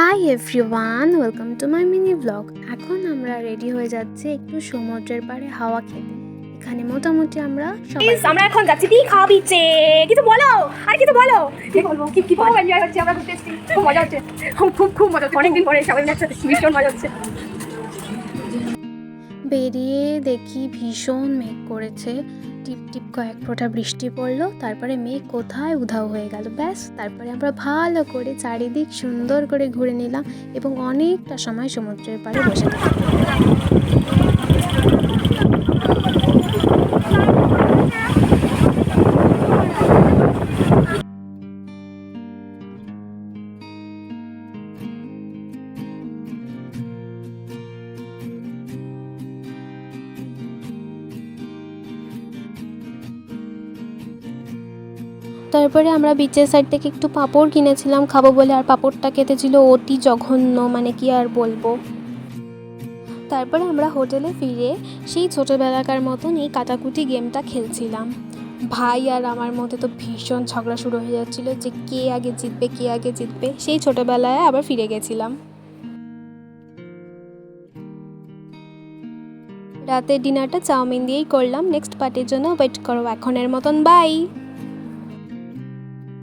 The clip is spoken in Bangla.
Hi everyone welcome to my mini blog এখন আমরা রেডি হয়ে যাচ্ছি একটু সমুদ্রের পাড়ে হাওয়া খেতে। এখানে মোটামুটি আমরা সবাই আমরা এখন যাচ্ছি দীঘা বিচে কিছু বলো? আর কিছু বলো? কি বলব? কি কি খুব এনজয় হচ্ছে আমরা ঘুরতে খুব মজা হচ্ছে। খুব খুব মজা অনেকদিন পরে সবাই একসাথে ভীষণ মজা হচ্ছে। বেরিয়ে দেখি ভীষণ মেঘ করেছে। টিপ টিপ কয়েক ফোঁটা বৃষ্টি পড়ল, তারপরে মেঘ কোথায় উধাও হয়ে গেল। ব্যাস, তারপরে আমরা ভালো করে চারিদিক সুন্দর করে ঘুরে নিলাম এবং অনেকটা সময় সমুদ্রের পাড়ে বসে থাকলাম। তারপরে আমরা বিচের সাইড থেকে একটু পাঁপড় কিনেছিলাম, খাব বলে। আর পাঁপড়টা খেতে ছিল অতি জঘন্য মানে কি আর বলব। তারপরে আমরা হোটেলে ফিরে সেই ছোটোবেলাকার মতন এই কাটাকুটি গেমটা খেলছিলাম। ভাই আর আমার মধ্যে তো ভীষণ ঝগড়া শুরু হয়ে যাচ্ছিল যে কে আগে জিতবে, কে আগে জিতবে। সেই ছোটোবেলায় আবার ফিরে গেছিলাম। রাতের ডিনারটা চাউমিন দিয়েই করলাম। নেক্সট পার্টির জন্য ওয়েট করো, এখনের মতন বাই